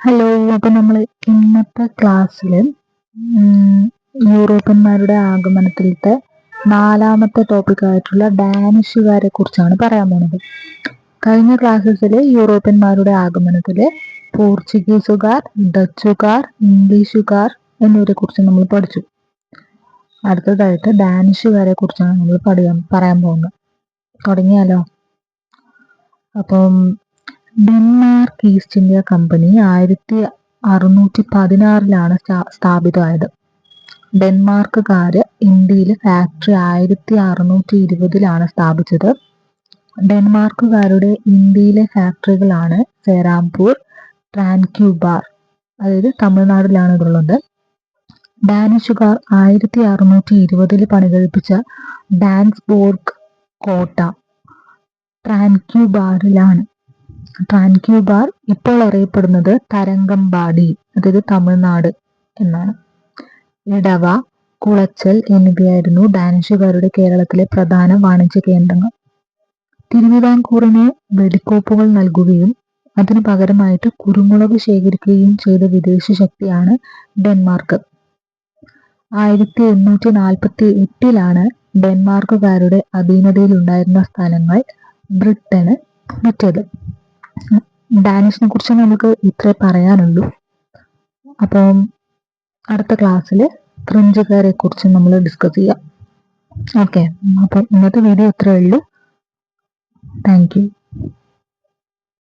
Hello അപ്പോൾ നമ്മൾ ഇന്നത്തെ ക്ലാസ്സിൽ യൂറോപ്യന്മാരുടെ ആഗമനത്തിലത്തെ നാലാമത്തെ ടോപ്പിക് ആയിട്ടുള്ള ഡാനിഷുകാരെ കുറിച്ചാണ് പറയാൻ പോകുന്നത് കഴിഞ്ഞ ക്ലാസ്സിൽ യൂറോപ്യന്മാരുടെ ആഗമനത്തിൽ പോർച്ചുഗീസുകാർ ഡച്ചുകാർ ഇംഗ്ലീഷുകാർ എന്നിവരെ കുറിച്ച് നമ്മൾ പഠിച്ചു. അടുത്തതായിട്ട് ഡാനിഷുകാരെ കുറിച്ചാണ് നമ്മൾ പഠിക്കാൻ പറയാൻ പോകുന്നത്. തുടങ്ങിയാലോ? അപ്പം ഡെൻമാർക്ക് ഈസ്റ്റ് ഇന്ത്യ കമ്പനി ആയിരത്തി അറുന്നൂറ്റി പതിനാറിലാണ് സ്ഥാപിതമായത്. ഡെൻമാർക്കുകാര് ഇന്ത്യയിൽ ഫാക്ടറി ആയിരത്തി അറുന്നൂറ്റി ഇരുപതിലാണ് സ്ഥാപിച്ചത്. ഡെൻമാർക്കുകാരുടെ ഇന്ത്യയിലെ ഫാക്ടറികളാണ് സെറാംപൂർ ട്രാൻക്യൂബാർ അതായത് തമിഴ്നാട്ടിലാണ് ഇതുള്ളത് ഡാനിഷുകാർ ആയിരത്തി അറുന്നൂറ്റി ഇരുപതിൽ പണികഴിപ്പിച്ച ഡാൻസ്ബോർഗ് കോട്ട ട്രാൻക്യൂബാറിലാണ്. ട്രാൻക്യൂബാർ ഇപ്പോൾ അറിയപ്പെടുന്നത് തരംഗമ്പാടി അതായത് തമിഴ്നാട് എന്നാണ്. ഇടവ കുളച്ചൽ എന്നിവയായിരുന്നു ഡാനിഷുകാരുടെ കേരളത്തിലെ പ്രധാന വാണിജ്യ കേന്ദ്രങ്ങൾ. തിരുവിതാംകൂറിന് വെടിക്കോപ്പുകൾ നൽകുകയും അതിനു പകരമായിട്ട് കുരുമുളക് ശേഖരിക്കുകയും ചെയ്ത വിദേശ ശക്തിയാണ് ഡെൻമാർക്ക്. ആയിരത്തി എണ്ണൂറ്റി നാൽപ്പത്തി എട്ടിലാണ് ഡെൻമാർക്കുകാരുടെ അധീനതയിലുണ്ടായിരുന്ന സ്ഥലങ്ങൾ ബ്രിട്ടന് വിറ്റത്. ഡാനിഷിനെ കുറിച്ച് നമുക്ക് ഇത്രേ പറയാനുള്ളൂ. അപ്പം അടുത്ത ക്ലാസ്സിൽ ഫ്രഞ്ചുകാരെ കുറിച്ച് നമ്മൾ ഡിസ്കസ് ചെയ്യാം. ഓക്കെ അപ്പം ഇന്നത്തെ വീഡിയോ ഇത്രേ ഉള്ളൂ. Thank you